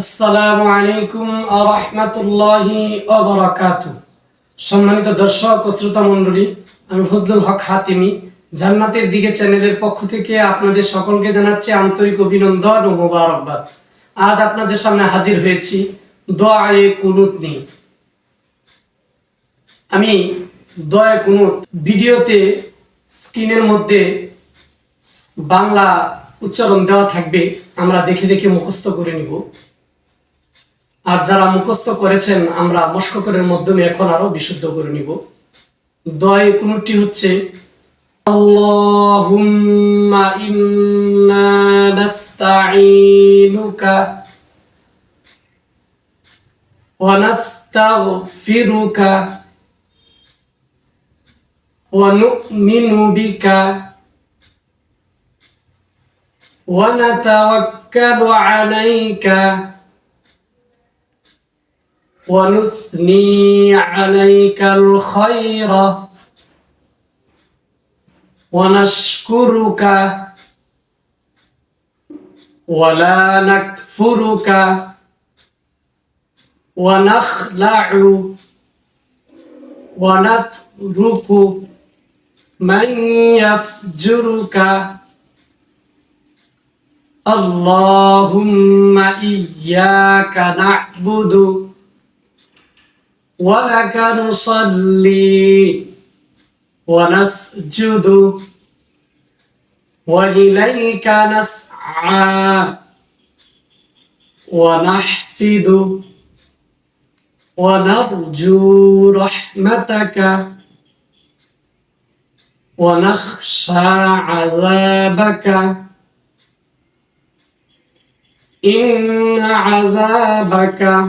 আসসালামু আলাইকুম আরহামতুল্লাহি অবরাকাত সম্মানিত দর্শক ও শ্রোতা মণ্ডলী, আমি ফজলুল হক হাতিমি, জান্নাতের দিকে চ্যানেলের পক্ষ থেকে আপনাদের সকলকে জানাচ্ছি আন্তরিক অভিনন্দন ও মোবারকবাদ। আজ আপনাদের সামনে হাজির হয়েছি দোয়ায়ে কুনুত নিয়ে। আমি দয়া কুনুত ভিডিওতে স্ক্রিনের মধ্যে বাংলা উচ্চারণ দেওয়া থাকবে, আমরা দেখে দেখে মুখস্থ করে নিব। আর যারা মুখস্থ করেছেন, আমরা মস্করের মাধ্যমে এখন আরও বিশুদ্ধ করে নিব। দয় কোনটি হচ্ছে, আল্লাহুম্মা বিকা আলাইকা ونثني عليك الخير. ونشكرك ولا نكفرك. ونخلع ونترك من يفجرك. اللهم إياك نعبد. ولك نصلي ونسجد. وإليك نسعى. ونحفد. ونرجو رحمتك. ونخشى عذابك. إن عذابك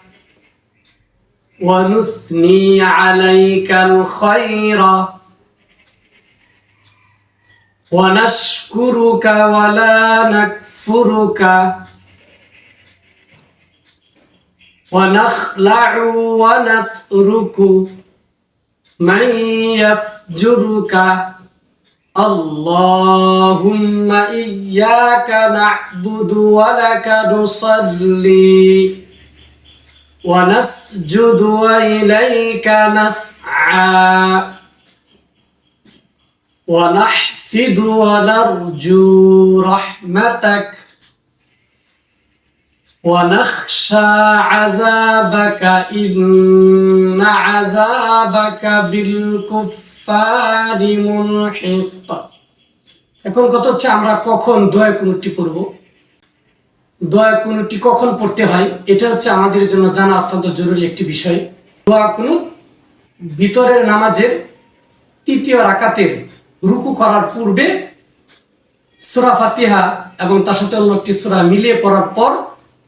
ونثني عليك الخير. ونشكرك ولا نكفرك. ونخلع ونترك. من يفجرك؟ اللهم إياك نعبد ولك نصلي. ونسجد وإليك نسعى ونحفد ونرجو رحمتك ونخشى عذابك إن عذابك بالكفار ملحق এখন কত হচ্ছে আমরা কখন দয়া কোনটি পড়বো দোয়া কুনুটি কখন পড়তে হয়, এটা হচ্ছে আমাদের জন্য জানা অত্যন্ত জরুরি একটি বিষয়। দোয়া কুনু ভিতরের নামাজের তৃতীয় রাকাতের রুকু করার পূর্বে সুরা ফাতিহা এবং তার সাথে অন্য একটি সুরা মিলিয়ে পড়ার পর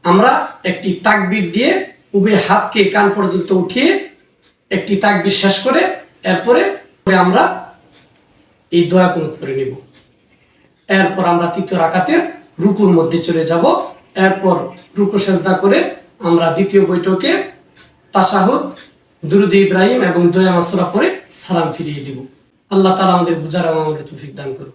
আমরা একটি তাকবির দিয়ে উভয় হাতকে কান পর্যন্ত উঠিয়ে একটি তাকবির শেষ করে এরপরে আমরা এই দোয়া কুনুত করে নিব। এরপর আমরা তৃতীয় রাকাতের রুকুর মধ্যে চলে যাব। এরপর রুকু সেজদা করে আমরা দ্বিতীয় বৈঠকে তাসাহুদ দুরুদ ইব্রাহিম এবং দয়া মাসুরা পরে সালাম ফিরিয়ে দিব। আল্লাহ তালা আমাদের বুঝার আমাদের তুফিক দান করুন